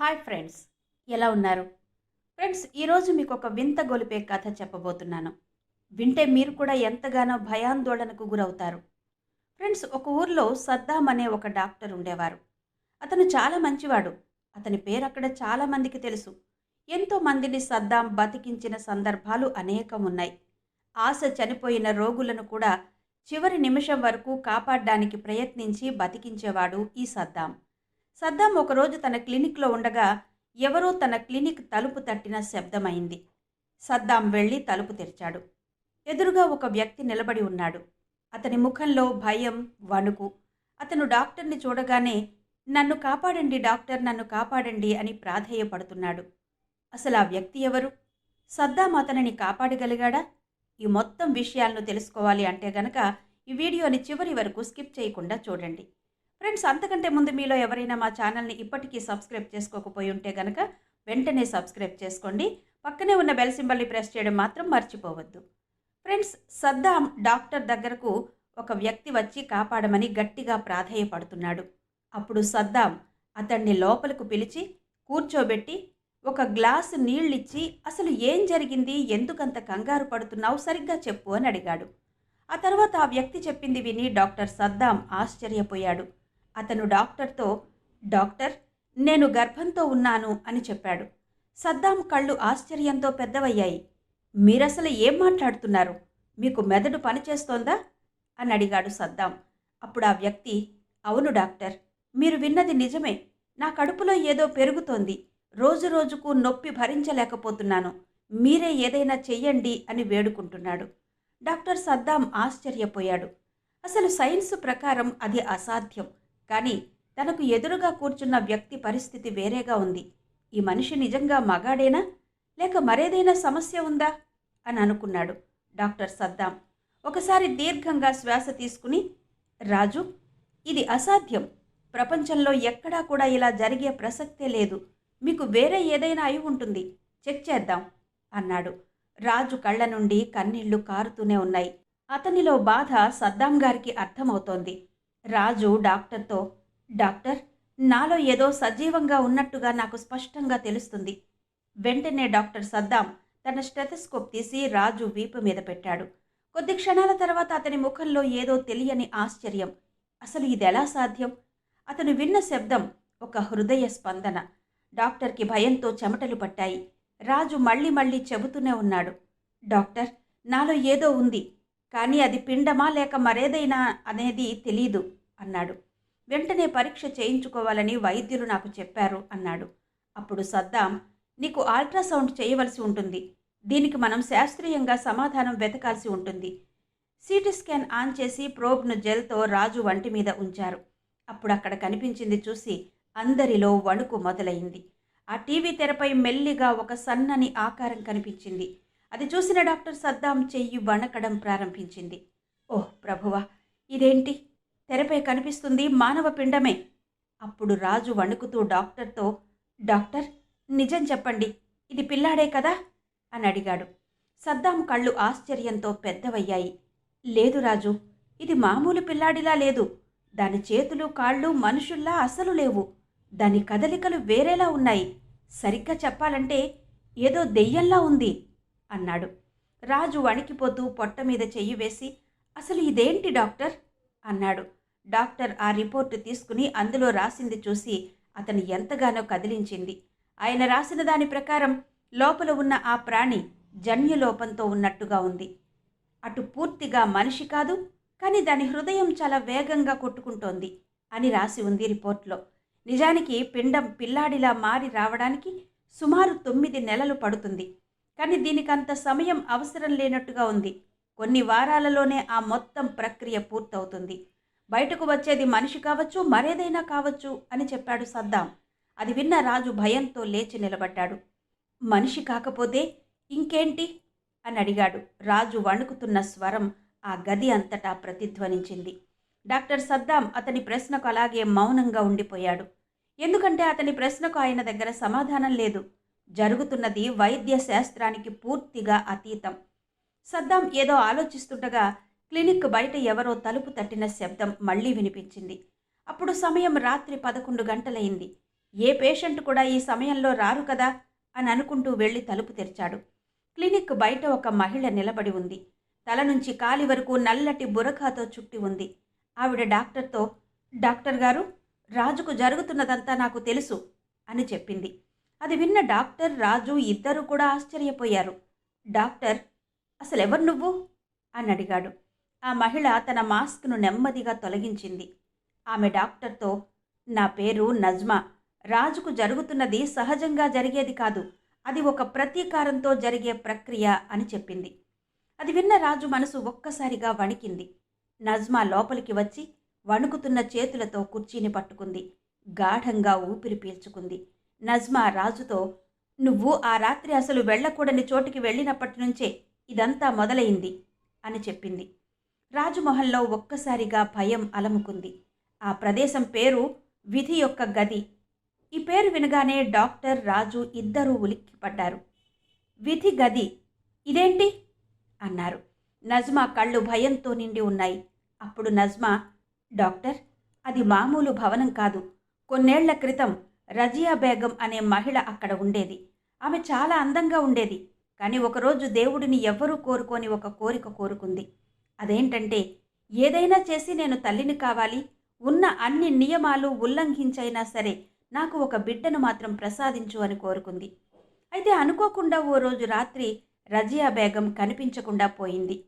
Hi friends ఎలా ఉన్నారు? Friends ఈరోజు మీకు ఒక వింత గొలిపే కథ చెప్పబోతున్నాను. వింటే మీరు కూడా ఎంతగానో భయాందోళనకు గురవుతారు. ఫ్రెండ్స్ ఒక ఊర్లో సద్దాం అనే ఒక డాక్టర్ ఉండేవారు. అతను చాలా మంచివాడు. అతని పేరు అక్కడ చాలామందికి తెలుసు. ఎంతో మందిని సద్దాం బతికించిన సందర్భాలు అనేకం ఉన్నాయి. ఆశ చనిపోయిన రోగులను కూడా చివరి నిమిషం వరకు కాపాడడానికి ప్రయత్నించి బతికించేవాడు ఈ సద్దాం. సద్దాం ఒకరోజు తన క్లినిక్లో ఉండగా ఎవరో తన క్లినిక్ తలుపు తట్టిన శబ్దమైంది. సద్దాం వెళ్ళి తలుపు తెరిచాడు. ఎదురుగా ఒక వ్యక్తి నిలబడి ఉన్నాడు. అతని ముఖంలో భయం వణుకు. అతను డాక్టర్ని చూడగానే నన్ను కాపాడండి డాక్టర్ నన్ను కాపాడండి అని ప్రాధేయపడుతున్నాడు. అసలు ఆ వ్యక్తి ఎవరు? సద్దాం అతనిని కాపాడగలిగాడా? ఈ మొత్తం విషయాలను తెలుసుకోవాలి అంటే గనక ఈ వీడియోని చివరి వరకు స్కిప్ చేయకుండా చూడండి. ఫ్రెండ్స్ అంతకంటే ముందు మీలో ఎవరైనా మా ఛానల్ని ఇప్పటికీ సబ్స్క్రైబ్ చేసుకోకపోయి ఉంటే గనక వెంటనే సబ్స్క్రైబ్ చేసుకోండి. పక్కనే ఉన్న బెల్ సింబల్ని ప్రెస్ చేయడం మాత్రం మర్చిపోవద్దు. ఫ్రెండ్స్ సద్దాం డాక్టర్ దగ్గరకు ఒక వ్యక్తి వచ్చి కాపాడమని గట్టిగా ప్రాధేయపడుతున్నాడు. అప్పుడు సద్దాం అతన్ని లోపలకు పిలిచి కూర్చోబెట్టి ఒక గ్లాసు నీళ్ళిచ్చి అసలు ఏం జరిగింది? ఎందుకంత కంగారు పడుతున్నావు? సరిగ్గా చెప్పు అని అడిగాడు. ఆ తర్వాత ఆ వ్యక్తి చెప్పింది విని డాక్టర్ సద్దాం ఆశ్చర్యపోయాడు. అతను డాక్టర్తో డాక్టర్ నేను గర్భంతో ఉన్నాను అని చెప్పాడు. సద్దాం కళ్ళు ఆశ్చర్యంతో పెద్దవయ్యాయి. మీరసలు ఏం మాట్లాడుతున్నారు? మీకు మెదడు పనిచేస్తోందా అని అడిగాడు సద్దాం. అప్పుడు ఆ వ్యక్తి అవును డాక్టర్ మీరు విన్నది నిజమే. నా కడుపులో ఏదో పెరుగుతోంది. రోజు రోజుకు నొప్పి భరించలేకపోతున్నాను. మీరే ఏదైనా చెయ్యండి అని వేడుకుంటున్నాడు. డాక్టర్ సద్దాం ఆశ్చర్యపోయాడు. అసలు సైన్స్ ప్రకారం అది అసాధ్యం. కానీ తనకు ఎదురుగా కూర్చున్న వ్యక్తి పరిస్థితి వేరేగా ఉంది. ఈ మనిషి నిజంగా మగాడేనా? లేక మరేదైనా సమస్య ఉందా? అని అనుకున్నాడు డాక్టర్ సద్దాం. ఒకసారి దీర్ఘంగా శ్వాస తీసుకుని రాజు ఇది అసాధ్యం. ప్రపంచంలో ఎక్కడా కూడా ఇలా జరిగే ప్రసక్తే లేదు. మీకు వేరే ఏదైనా అయి ఉంటుంది. చెక్ చేద్దాం అన్నాడు. రాజు కళ్ళ నుండి కన్నీళ్ళు కారుతూనే ఉన్నాయి. అతనిలో బాధ సద్దాం గారికి అర్థమవుతోంది. రాజు డాక్టర్తో డాక్టర్ నాలో ఏదో సజీవంగా ఉన్నట్టుగా నాకు స్పష్టంగా తెలుస్తుంది. వెంటనే డాక్టర్ సద్దాం తన స్టెథస్కోప్ తీసి రాజు వీపు మీద పెట్టాడు. కొద్ది క్షణాల తర్వాత అతని ముఖంలో ఏదో తెలియని ఆశ్చర్యం. అసలు ఇది ఎలా సాధ్యం? అతను విన్న శబ్దం ఒక హృదయ స్పందన. డాక్టర్కి భయంతో చెమటలు పట్టాయి. రాజు మళ్ళీ మళ్ళీ చెబుతూనే ఉన్నాడు. డాక్టర్ నాలో ఏదో ఉంది. కానీ అది పిండమా లేక మరేదైనా అనేది తెలీదు అన్నాడు. వెంటనే పరీక్ష చేయించుకోవాలని వైద్యులు నాకు చెప్పారు అన్నాడు. అప్పుడు సద్దాం నీకు అల్ట్రాసౌండ్ చేయవలసి ఉంటుంది. దీనికి మనం శాస్త్రీయంగా సమాధానం వెతకాల్సి ఉంటుంది. సిటీ స్కాన్ ఆన్ చేసి ప్రోబ్ను జెల్తో రాజు వంటి మీద ఉంచారు. అప్పుడు అక్కడ కనిపించింది చూసి అందరిలో వణుకు మొదలైంది. ఆ టీవీ తెరపై మెల్లిగా ఒక సన్నని ఆకారం కనిపించింది. అది చూసిన డాక్టర్ సద్దాం చెయ్యి వణకడం ప్రారంభించింది. ఓహ్ ప్రభువా ఇదేంటి? తెరపై కనిపిస్తుంది మానవ పిండమే. అప్పుడు రాజు వణుకుతూ డాక్టర్తో డాక్టర్ నిజం చెప్పండి ఇది పిల్లాడే కదా? అని అడిగాడు. సద్దాం కళ్ళు ఆశ్చర్యంతో పెద్దవయ్యాయి. లేదు రాజు ఇది మామూలు పిల్లాడిలా లేదు. దాని చేతులు కాళ్ళు మనుషుల్లా అసలు లేవు. దాని కదలికలు వేరేలా ఉన్నాయి. సరిగ్గా చెప్పాలంటే ఏదో దెయ్యంలా ఉంది. అన్నాడు. రాజు వణికిపోతూ పొట్ట మీద చెయ్యి వేసి అసలు ఇదేంటి డాక్టర్? అన్నాడు. డాక్టర్ ఆ రిపోర్టు తీసుకుని అందులో రాసింది చూసి అతను ఎంతగానో కదిలించింది. ఆయన రాసిన దాని ప్రకారం లోపల ఉన్న ఆ ప్రాణి జన్యులోపంతో ఉన్నట్టుగా ఉంది. అటు పూర్తిగా మనిషి కాదు కానీ దాని హృదయం చాలా వేగంగా కొట్టుకుంటోంది అని రాసి ఉంది రిపోర్ట్లో. నిజానికి పిండం పిల్లాడిలా మారి రావడానికి సుమారు తొమ్మిది నెలలు పడుతుంది. కానీ దీనికి అంత సమయం అవసరం లేనట్టుగా ఉంది. కొన్ని వారాలలోనే ఆ మొత్తం ప్రక్రియ పూర్తవుతుంది. బయటకు వచ్చేది మనిషి కావచ్చు మరేదైనా కావచ్చు అని చెప్పాడు సద్దాం. అది విన్న రాజు భయంతో లేచి నిలబడ్డాడు. మనిషి కాకపోతే ఇంకేంటి? అని అడిగాడు. రాజు వణుకుతున్న స్వరం ఆ గది అంతటా ప్రతిధ్వనించింది. డాక్టర్ సద్దాం అతని ప్రశ్నకు అలాగే మౌనంగా ఉండిపోయాడు. ఎందుకంటే అతని ప్రశ్నకు ఆయన దగ్గర సమాధానం లేదు. జరుగుతున్నది వైద్య శాస్త్రానికి పూర్తిగా అతీతం. సద్దాం ఏదో ఆలోచిస్తుండగా క్లినిక్ బయట ఎవరో తలుపు తట్టిన శబ్దం మళ్ళీ వినిపించింది. అప్పుడు సమయం రాత్రి పదకొండు గంటలైంది. ఏ పేషెంట్ కూడా ఈ సమయంలో రారు కదా అని అనుకుంటూ వెళ్ళి తలుపు తెరిచాడు. క్లినిక్ బయట ఒక మహిళ నిలబడి ఉంది. తల నుంచి కాలి వరకు నల్లటి బురఖాతో చుట్టి ఉంది. ఆవిడ డాక్టర్తో డాక్టర్ గారు రాజుకు జరుగుతున్నదంతా నాకు తెలుసు అని చెప్పింది. అది విన్న డాక్టర్ రాజు ఇద్దరు కూడా ఆశ్చర్యపోయారు. డాక్టర్ అసలు ఎవరు నువ్వు? అని అడిగాడు. ఆ మహిళ తన మాస్క్ను నెమ్మదిగా తొలగించింది. ఆమె డాక్టర్తో నా పేరు నజ్మా. రాజుకు జరుగుతున్నది సహజంగా జరిగేది కాదు. అది ఒక ప్రతీకారంతో జరిగే ప్రక్రియ అని చెప్పింది. అది విన్న రాజు మనసు ఒక్కసారిగా వణికింది. నజ్మా లోపలికి వచ్చి వణుకుతున్న చేతులతో కుర్చీని పట్టుకుంది. గాఢంగా ఊపిరి పీల్చుకుంది. నజ్మా రాజుతో నువ్వు ఆ రాత్రి అసలు వెళ్ళకూడని చోటికి వెళ్ళినప్పటి నుంచే ఇదంతా మొదలైంది అని చెప్పింది. రాజుమహల్లో ఒక్కసారిగా భయం అలముకుంది. ఆ ప్రదేశం పేరు విధి యొక్క గది. ఈ పేరు వినగానే డాక్టర్ రాజు ఇద్దరూ ఉలిక్కిపడ్డారు. విధి గది? ఇదేంటి? అన్నారు. నజ్మా కళ్ళు భయంతో నిండి ఉన్నాయి. అప్పుడు నజ్మా డాక్టర్ అది మామూలు భవనం కాదు. కొన్నేళ్ళ క్రితం రజియా బేగం అనే మహిళ అక్కడ ఉండేది. ఆమె చాలా అందంగా ఉండేది. కానీ ఒకరోజు దేవుడిని ఎవ్వరూ కోరుకొని ఒక కోరిక కోరుకుంది. అదేంటంటే ఏదైనా చేసి నేను తల్లిని కావాలి ఉన్న అన్ని నియమాలు ఉల్లంఘించైనా సరే నాకు ఒక బిడ్డను మాత్రం ప్రసాదించు అని కోరుకుంది. అయితే అనుకోకుండా ఓ రోజు రాత్రి రజియా బేగం కనిపించకుండా పోయింది.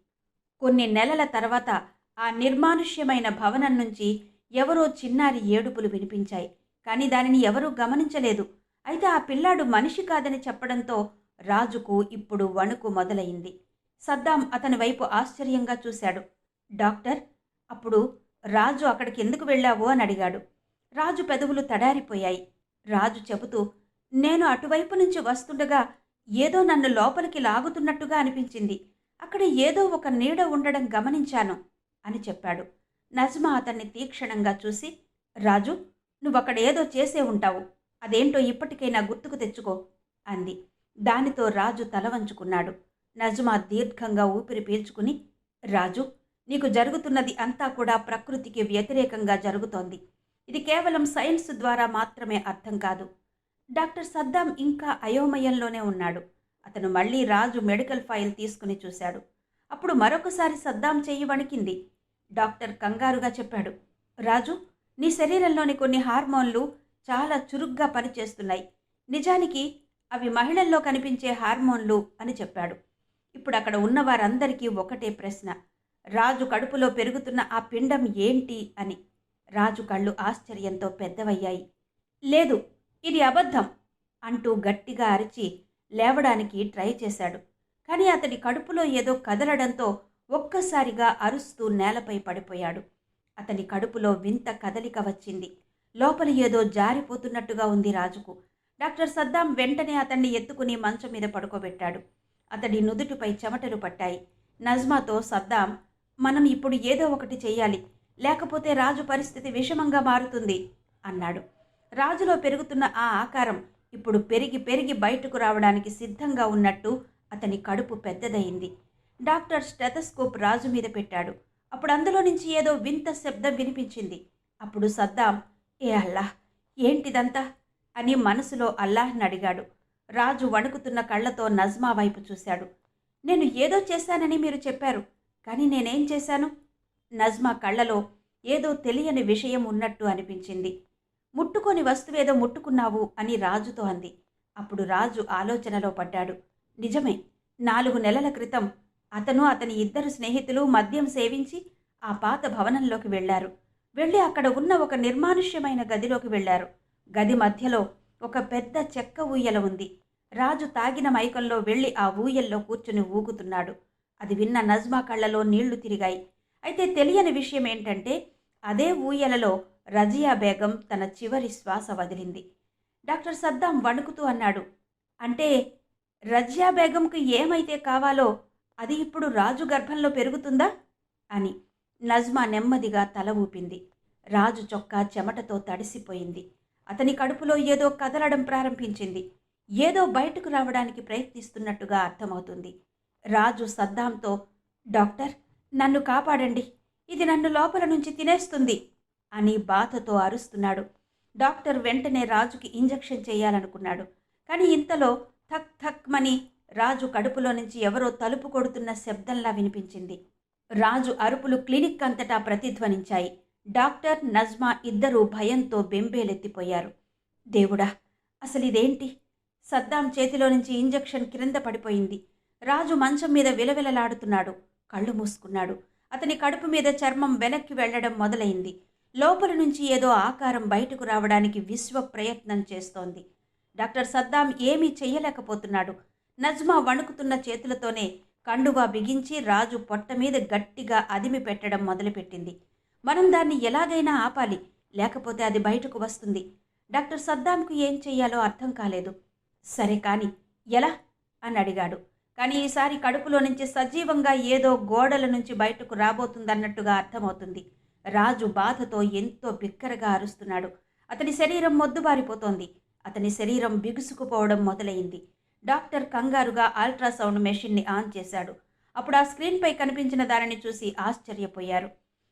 కొన్ని నెలల తర్వాత ఆ నిర్మానుష్యమైన భవనం నుంచి ఎవరో చిన్నారి ఏడుపులు వినిపించాయి. కానీ దానిని ఎవరూ గమనించలేదు. అయితే ఆ పిల్లాడు మనిషి కాదని చెప్పడంతో రాజుకు ఇప్పుడు వణుకు మొదలైంది. సద్దాం అతని వైపు ఆశ్చర్యంగా చూశాడు. డాక్టర్ అప్పుడు రాజు అక్కడికి ఎందుకు వెళ్ళావు అని అడిగాడు. రాజు పెదవులు తడారిపోయాయి. రాజు చెబుతూ నేను అటువైపు నుంచి వస్తుండగా ఏదో నన్ను లోపలికి లాగుతున్నట్టుగా అనిపించింది. అక్కడ ఏదో ఒక నీడ ఉండడం గమనించాను అని చెప్పాడు. నజ్మా అతన్ని తీక్షణంగా చూసి రాజు నువ్వక్కడ ఏదో చేసే ఉంటావు. అదేంటో ఇప్పటికైనా గుర్తుకు తెచ్చుకో అంది. దానితో రాజు తల వంచుకున్నాడు. నజ్మా దీర్ఘంగా ఊపిరి పీల్చుకుని రాజు నీకు జరుగుతున్నది అంతా కూడా ప్రకృతికి వ్యతిరేకంగా జరుగుతోంది. ఇది కేవలం సైన్స్ ద్వారా మాత్రమే అర్థం కాదు. డాక్టర్ సద్దాం ఇంకా అయోమయంలోనే ఉన్నాడు. అతను మళ్ళీ రాజు మెడికల్ ఫైల్ తీసుకుని చూశాడు. అప్పుడు మరొకసారి సద్దాం చెయ్యి వణికింది. డాక్టర్ కంగారుగా చెప్పాడు రాజు నీ శరీరంలోని కొన్ని హార్మోన్లు చాలా చురుగ్గా పనిచేస్తున్నాయి. నిజానికి అవి మహిళల్లో కనిపించే హార్మోన్లు అని చెప్పాడు. ఇప్పుడు అక్కడ ఉన్న వారందరికీ ఒకటే ప్రశ్న. రాజు కడుపులో పెరుగుతున్న ఆ పిండం ఏంటి అని. రాజు కళ్ళు ఆశ్చర్యంతో పెద్దవయ్యాయి. లేదు ఇది అబద్ధం అంటూ గట్టిగా అరిచి లేవడానికి ట్రై చేశాడు. కానీ అతడి కడుపులో ఏదో కదలడంతో ఒక్కసారిగా అరుస్తూ నేలపై పడిపోయాడు. అతని కడుపులో వింత కదలిక వచ్చింది. లోపల ఏదో జారిపోతున్నట్టుగా ఉంది రాజుకు. డాక్టర్ సద్దాం వెంటనే అతన్ని ఎత్తుకుని మంచం మీద పడుకోబెట్టాడు. అతడి నుదుటిపై చెమటలు పట్టాయి. నజ్మాతో సద్దాం మనం ఇప్పుడు ఏదో ఒకటి చేయాలి లేకపోతే రాజు పరిస్థితి విషమంగా మారుతుంది అన్నాడు. రాజులో పెరుగుతున్న ఆ ఆకారం ఇప్పుడు పెరిగి పెరిగి బయటకు రావడానికి సిద్ధంగా ఉన్నట్టు అతని కడుపు పెద్దదయింది. డాక్టర్ స్టెథస్కోప్ రాజు మీద పెట్టాడు. అప్పుడు అందులో నుంచి ఏదో వింత శబ్దం వినిపించింది. అప్పుడు సద్దాం ఏ అల్లాహ్ ఏంటిదంతా? అని మనసులో అల్లాహ్ని అడిగాడు. రాజు వణుకుతున్న కళ్ళతో నజ్మా వైపు చూశాడు. నేను ఏదో చేశానని మీరు చెప్పారు కానీ నేనేం చేశాను? నజ్మా కళ్ళలో ఏదో తెలియని విషయం ఉన్నట్టు అనిపించింది. ముట్టుకొని వస్తువేదో ముట్టుకున్నావు అని రాజుతో అంది. అప్పుడు రాజు ఆలోచనలో పడ్డాడు. నిజమే నాలుగు నెలల క్రితం అతను అతని ఇద్దరు స్నేహితులు మద్యం సేవించి ఆ పాత భవనంలోకి వెళ్ళారు వెళ్ళి అక్కడ ఉన్న ఒక నిర్మానుష్యమైన గదిలోకి వెళ్ళారు గది మధ్యలో ఒక పెద్ద చెక్క ఊయల ఉంది. రాజు తాగిన మైకంలో వెళ్ళి ఆ ఊయల్లో కూర్చుని ఊగుతున్నాడు. అది విన్న నజ్మా కళ్ళలో నీళ్ళు తిరిగాయి. అయితే తెలియని విషయం ఏంటంటే అదే ఊయలలో రజియా బేగం తన చివరి శ్వాస వదిలింది. డాక్టర్ సద్దాం వణుకుతూ అన్నాడు అంటే రజియా బేగంకు ఏమైతే కావాలో అది ఇప్పుడు రాజు గర్భంలో పెరుగుతుందా? అని నజ్మా నెమ్మదిగా తల ఊపింది. రాజు చొక్కా చెమటతో తడిసిపోయింది. అతని కడుపులో ఏదో కదలడం ప్రారంభించింది. ఏదో బయటకు రావడానికి ప్రయత్నిస్తున్నట్టుగా అర్థమవుతుంది. రాజు సద్దాంతో డాక్టర్ నన్ను కాపాడండి. ఇది నన్ను లోపల నుంచి తినేస్తుంది అని బాధతో అరుస్తున్నాడు. డాక్టర్ వెంటనే రాజుకి ఇంజెక్షన్ చేయాలనుకున్నాడు. కానీ ఇంతలో థక్ థక్ మని రాజు కడుపులో నుంచి ఎవరో తలుపు కొడుతున్న శబ్దంలా వినిపించింది. రాజు అరుపులు క్లినిక్ అంతటా ప్రతిధ్వనించాయి. డాక్టర్ నజ్మా ఇద్దరూ భయంతో బెంబేలెత్తిపోయారు. దేవుడా అసలు ఇదేంటి సద్దాం చేతిలో నుంచి ఇంజెక్షన్ క్రింద పడిపోయింది. రాజు మంచం మీద విలవిలలాడుతున్నాడు. కళ్ళు మూసుకున్నాడు. అతని కడుపు మీద చర్మం వెనక్కి వెళ్ళడం మొదలైంది. లోపల నుంచి ఏదో ఆకారం బయటకు రావడానికి విశ్వ ప్రయత్నం చేస్తోంది. డాక్టర్ సద్దాం ఏమీ చెయ్యలేకపోతున్నాడు. నజ్మా వణుకుతున్న చేతులతోనే కండువా బిగించి రాజు పొట్ట మీద గట్టిగా అదిమి పెట్టడం మొదలుపెట్టింది. మనం దాన్ని ఎలాగైనా ఆపాలి లేకపోతే అది బయటకు వస్తుంది. డాక్టర్ సద్దాంకు ఏం చెయ్యాలో అర్థం కాలేదు. సరే కాని ఎలా? అని అడిగాడు. కానీ ఈసారి కడుపులో నుంచి సజీవంగా ఏదో గోడల నుంచి బయటకు రాబోతుందన్నట్టుగా అర్థమవుతుంది. రాజు బాధతో ఎంతో బిక్కరగా అరుస్తున్నాడు. అతని శరీరం మొద్దుబారిపోతోంది. అతని శరీరం బిగుసుకుపోవడం మొదలైంది. డాక్టర్ కంగారుగా అల్ట్రాసౌండ్ మెషిన్ని ఆన్ చేశాడు. అప్పుడు ఆ స్క్రీన్పై కనిపించిన దానిని చూసి ఆశ్చర్యపోయారు.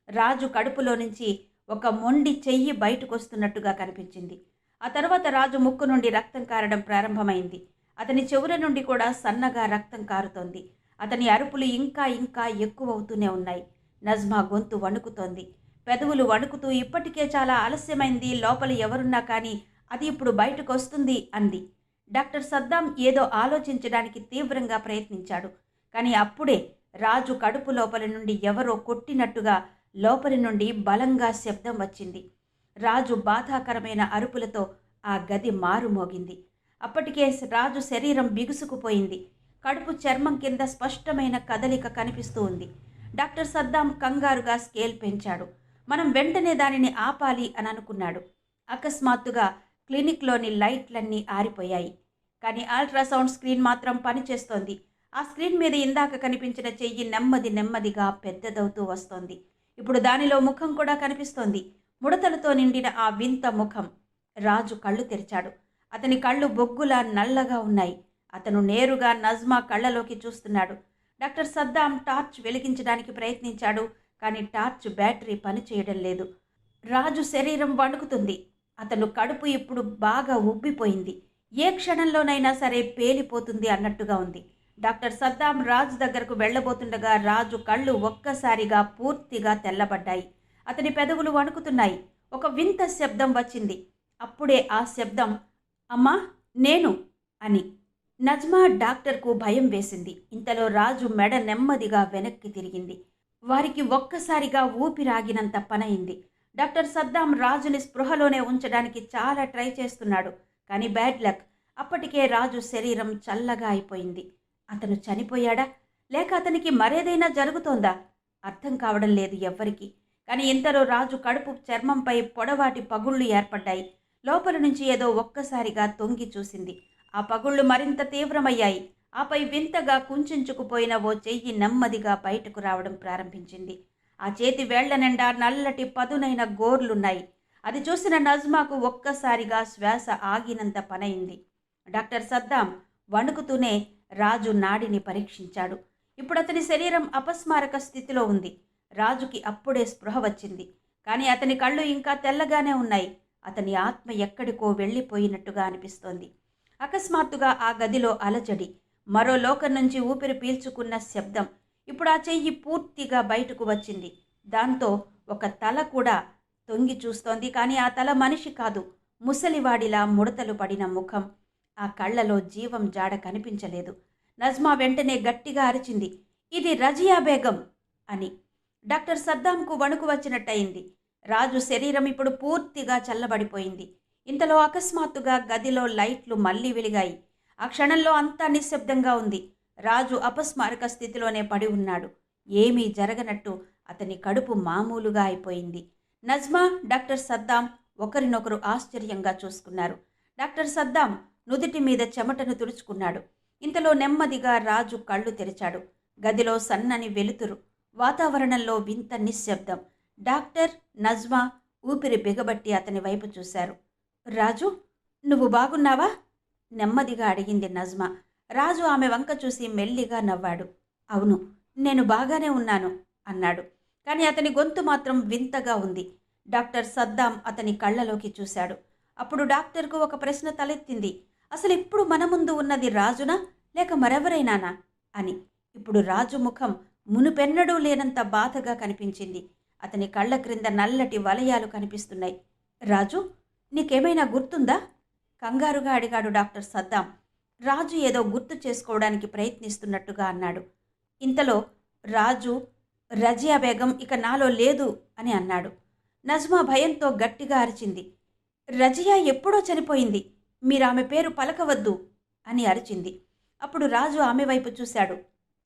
రాజు కడుపులో నుంచి ఒక మొండి చెయ్యి బయటకొస్తున్నట్టుగా కనిపించింది. ఆ తర్వాత రాజు ముక్కు నుండి రక్తం కారడం ప్రారంభమైంది. అతని చెవుల నుండి కూడా సన్నగా రక్తం కారుతోంది. అతని అరుపులు ఇంకా ఇంకా ఎక్కువవుతూనే ఉన్నాయి. నజ్మా గొంతు వణుకుతోంది. పెదవులు వణుకుతూ ఇప్పటికే చాలా ఆలస్యమైంది లోపల ఎవరున్నా కానీ అది ఇప్పుడు బయటకు వస్తుంది అంది. డాక్టర్ సద్దాం ఏదో ఆలోచించడానికి తీవ్రంగా ప్రయత్నించాడు. కానీ అప్పుడే రాజు కడుపు లోపలి నుండి ఎవరో కొట్టినట్టుగా లోపలి నుండి బలంగా శబ్దం వచ్చింది. రాజు బాధాకరమైన అరుపులతో ఆ గది మారుమోగింది. అప్పటికే రాజు శరీరం బిగుసుకుపోయింది. కడుపు చర్మం కింద స్పష్టమైన కదలిక కనిపిస్తూ ఉంది. డాక్టర్ సద్దాం కంగారుగా స్కేల్ పెంచాడు. మనం వెంటనే దానిని ఆపాలి అని అనుకున్నాడు. అకస్మాత్తుగా క్లినిక్లోని లైట్లన్నీ ఆరిపోయాయి. కానీ అల్ట్రాసౌండ్ స్క్రీన్ మాత్రం పనిచేస్తోంది. ఆ స్క్రీన్ మీద ఇందాక కనిపించిన చెయ్యి నెమ్మది నెమ్మదిగా పెద్దదవుతూ వస్తోంది. ఇప్పుడు దానిలో ముఖం కూడా కనిపిస్తోంది. ముడతలతో నిండిన ఆ వింత ముఖం. రాజు కళ్ళు తెరిచాడు. అతని కళ్ళు బొగ్గులా నల్లగా ఉన్నాయి. అతను నేరుగా నజ్మా కళ్ళలోకి చూస్తున్నాడు. డాక్టర్ సద్దాం టార్చ్ వెలిగించడానికి ప్రయత్నించాడు కానీ టార్చ్ బ్యాటరీ పనిచేయడం లేదు. రాజు శరీరం వణుకుతుంది. అతను కడుపు ఇప్పుడు బాగా ఉబ్బిపోయింది. ఏ క్షణంలోనైనా సరే పేలిపోతుంది అన్నట్టుగా ఉంది. డాక్టర్ సద్దాం రాజు దగ్గరకు వెళ్ళబోతుండగా రాజు కళ్ళు ఒక్కసారిగా పూర్తిగా తెల్లబడ్డాయి. అతని పెదవులు వణుకుతున్నాయి. ఒక వింత శబ్దం వచ్చింది. అప్పుడే ఆ శబ్దం అమ్మా నేను అని. నజ్మా డాక్టర్కు భయం వేసింది. ఇంతలో రాజు మెడ నెమ్మదిగా వెనక్కి తిరిగింది. వారికి ఒక్కసారిగా ఊపిరాగినంత పనయింది డాక్టర్ సద్దాం రాజుని స్పృహలోనే ఉంచడానికి చాలా ట్రై చేస్తున్నాడు. కానీ బ్యాడ్ లక్. అప్పటికే రాజు శరీరం చల్లగా అయిపోయింది. అతను చనిపోయాడా? లేక అతనికి మరేదైనా జరుగుతోందా? అర్థం కావడం లేదు ఎవ్వరికి. కానీ ఇంతలో రాజు కడుపు చర్మంపై పొడవాటి పగుళ్ళు ఏర్పడ్డాయి. లోపల నుంచి ఏదో ఒక్కసారిగా తొంగి చూసింది. ఆ పగుళ్ళు మరింత తీవ్రమయ్యాయి. ఆపై వింతగా కుంచుకుపోయిన ఓ చెయ్యి నెమ్మదిగా బయటకు రావడం ప్రారంభించింది. ఆ చేతి వేళ్ళ నిండా నల్లటి పదునైన గోర్లున్నాయి. అది చూసిన నజ్మాకు ఒక్కసారిగా శ్వాస ఆగినంత పనైంది డాక్టర్ సద్దాం వణుకుతూనే రాజు నాడిని పరీక్షించాడు. ఇప్పుడు అతని శరీరం అపస్మారక స్థితిలో ఉంది. రాజుకి అప్పుడే స్పృహ వచ్చింది. కానీ అతని కళ్ళు ఇంకా తెల్లగానే ఉన్నాయి. అతని ఆత్మ ఎక్కడికో వెళ్ళిపోయినట్టుగా అనిపిస్తోంది. అకస్మాత్తుగా ఆ గదిలో అలజడి మరో లోకం నుంచి ఊపిరి పీల్చుకున్న శబ్దం ఇప్పుడు ఆ చెయ్యి పూర్తిగా బయటకు వచ్చింది. దాంతో ఒక తల కూడా తొంగి చూస్తోంది. కానీ ఆ తల మనిషి కాదు ముసలివాడిలా ముడతలు పడిన ముఖం. ఆ కళ్ళలో జీవం జాడ కనిపించలేదు. నజ్మా వెంటనే గట్టిగా అరిచింది. ఇది రజియా బేగం అని. డాక్టర్ సద్దాంకు వణుకు వచ్చినట్టయింది. రాజు శరీరం ఇప్పుడు పూర్తిగా చల్లబడిపోయింది. ఇంతలో అకస్మాత్తుగా గదిలో లైట్లు మళ్ళీ వెలిగాయి. ఆ క్షణంలో అంతా నిశ్శబ్దంగా ఉంది. రాజు అపస్మారక స్థితిలోనే పడి ఉన్నాడు. ఏమీ జరగనట్టు అతని కడుపు మామూలుగా అయిపోయింది. నజ్మా డాక్టర్ సద్దాం ఒకరినొకరు ఆశ్చర్యంగా చూసుకున్నారు. డాక్టర్ సద్దాం నుదుటి మీద చెమటను తుడుచుకున్నాడు. ఇంతలో నెమ్మదిగా రాజు కళ్ళు తెరిచాడు. గదిలో సన్నని వెలుతురు వాతావరణంలో వింత నిశ్శబ్దం. డాక్టర్ నజ్మా ఊపిరి బిగబట్టి అతని వైపు చూశారు. రాజు నువ్వు బాగున్నావా? నెమ్మదిగా అడిగింది నజ్మా. రాజు ఆమె వంక చూసి మెల్లిగా నవ్వాడు. అవును నేను బాగానే ఉన్నాను అన్నాడు. కానీ అతని గొంతు మాత్రం వింతగా ఉంది. డాక్టర్ సద్దాం అతని కళ్ళలోకి చూశాడు. అప్పుడు డాక్టర్కు ఒక ప్రశ్న తలెత్తింది. అసలు ఇప్పుడు మన ముందు ఉన్నది రాజునా లేక మరెవరైనానా? అని. ఇప్పుడు రాజు ముఖం మునుపెన్నడూ లేనంత బాధగా కనిపించింది. అతని కళ్ళ క్రింద నల్లటి వలయాలు కనిపిస్తున్నాయి. రాజు నీకేమైనా గుర్తుందా? కంగారుగా అడిగాడు డాక్టర్ సద్దాం. రాజు ఏదో గుర్తు చేసుకోవడానికి ప్రయత్నిస్తున్నట్టుగా అన్నాడు. ఇంతలో రాజు రజియా బేగం ఇక నాలో లేదు అని అన్నాడు. నజ్మా భయంతో గట్టిగా అరిచింది. రజియా ఎప్పుడో చనిపోయింది. మీరు ఆమె పేరు పలకవద్దు అని అరిచింది. అప్పుడు రాజు ఆమె వైపు చూశాడు.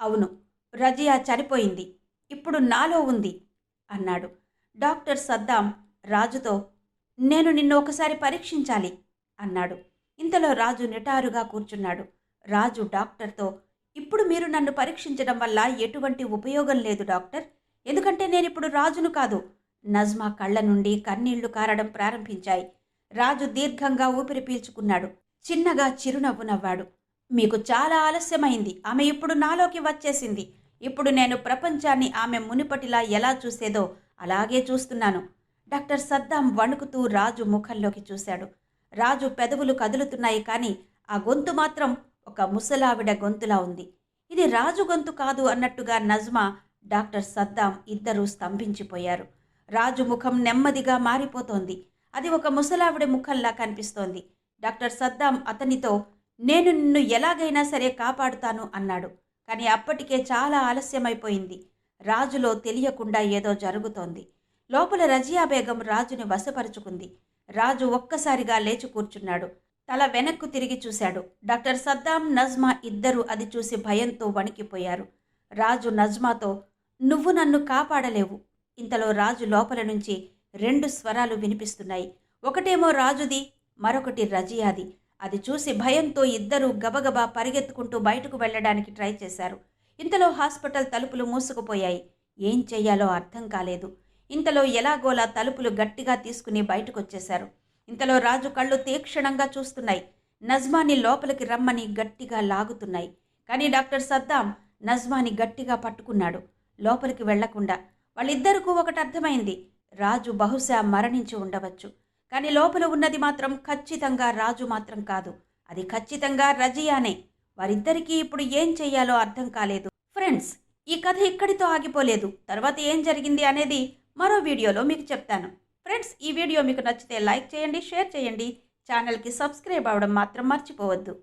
అవును రజియా చనిపోయింది. ఇప్పుడు నాలో ఉంది అన్నాడు. డాక్టర్ సద్దాం రాజుతో నేను నిన్ను ఒకసారి పరీక్షించాలి అన్నాడు. ఇంతలో రాజు నిటారుగా కూర్చున్నాడు. రాజు డాక్టర్తో ఇప్పుడు మీరు నన్ను పరీక్షించడం వల్ల ఎటువంటి ఉపయోగం లేదు డాక్టర్. ఎందుకంటే నేను ఇప్పుడు రాజును కాదు. నజ్మా కళ్ళ నుండి కన్నీళ్ళు కారడం ప్రారంభించాయి. రాజు దీర్ఘంగా ఊపిరి పీల్చుకున్నాడు. చిన్నగా చిరునవ్వు నవ్వాడు. మీకు చాలా ఆలస్యమైంది. ఆమె ఇప్పుడు నాలోకి వచ్చేసింది. ఇప్పుడు నేను ప్రపంచాన్ని ఆమె మునుపటిలా ఎలా చూసేదో అలాగే చూస్తున్నాను. డాక్టర్ సద్దాం వణుకుతూ రాజు ముఖంలోకి చూశాడు. రాజు పెదవులు కదులుతున్నాయి కానీ ఆ గొంతు మాత్రం ఒక ముసలావిడ గొంతులా ఉంది. ఇది రాజు గొంతు కాదు అన్నట్టుగా నజ్మా డాక్టర్ సద్దాం ఇద్దరూ స్తంభించిపోయారు. రాజు ముఖం నెమ్మదిగా మారిపోతోంది. అది ఒక ముసలావిడ ముఖంలా కనిపిస్తోంది. డాక్టర్ సద్దాం అతనితో నేను నిన్ను ఎలాగైనా సరే కాపాడుతాను అన్నాడు. కానీ అప్పటికే చాలా ఆలస్యమైపోయింది. రాజులో తెలియకుండా ఏదో జరుగుతోంది. లోపల రజియా బేగం రాజుని వశపరుచుకుంది. రాజు ఒక్కసారిగా లేచి కూర్చున్నాడు. తల వెనక్కు తిరిగి చూశాడు. డాక్టర్ సద్దాం నజ్మా ఇద్దరూ అది చూసి భయంతో వణికిపోయారు. రాజు నజ్మాతో నువ్వు నన్ను కాపాడలేవు. ఇంతలో రాజు లోపల నుంచి రెండు స్వరాలు వినిపిస్తున్నాయి. ఒకటేమో రాజుది మరొకటి రజియాది. అది చూసి భయంతో ఇద్దరూ గబగబా పరిగెత్తుకుంటూ బయటకు వెళ్ళడానికి ట్రై చేశారు. ఇంతలో హాస్పిటల్ తలుపులు మూసుకుపోయాయి. ఏం చెయ్యాలో అర్థం కాలేదు. ఇంతలో ఎలాగోలా తలుపులు గట్టిగా తీసుకుని బయటకొచ్చేశారు. ఇంతలో రాజు కళ్ళు తీక్షణంగా చూస్తున్నాయి. నజ్మాని లోపలికి రమ్మని గట్టిగా లాగుతున్నాయి. కానీ డాక్టర్ సద్దాం నజ్మాని గట్టిగా పట్టుకున్నాడు. లోపలికి వెళ్ళకుండా. వాళ్ళిద్దరికూ ఒకటి అర్థమైంది. రాజు బహుశా మరణించి ఉండవచ్చు. కానీ లోపల ఉన్నది మాత్రం ఖచ్చితంగా రాజు మాత్రం కాదు. అది ఖచ్చితంగా రజియానే. వారిద్దరికీ ఇప్పుడు ఏం చెయ్యాలో అర్థం కాలేదు. ఫ్రెండ్స్ ఈ కథ ఇక్కడితో ఆగిపోలేదు. తర్వాత ఏం జరిగింది అనేది మరో వీడియోలో మీకు చెప్తాను. ఫ్రెండ్స్ ఈ వీడియో మీకు నచ్చితే లైక్ చేయండి షేర్ చేయండి. ఛానల్కి సబ్స్క్రైబ్ అవ్వడం మాత్రం మర్చిపోవద్దు.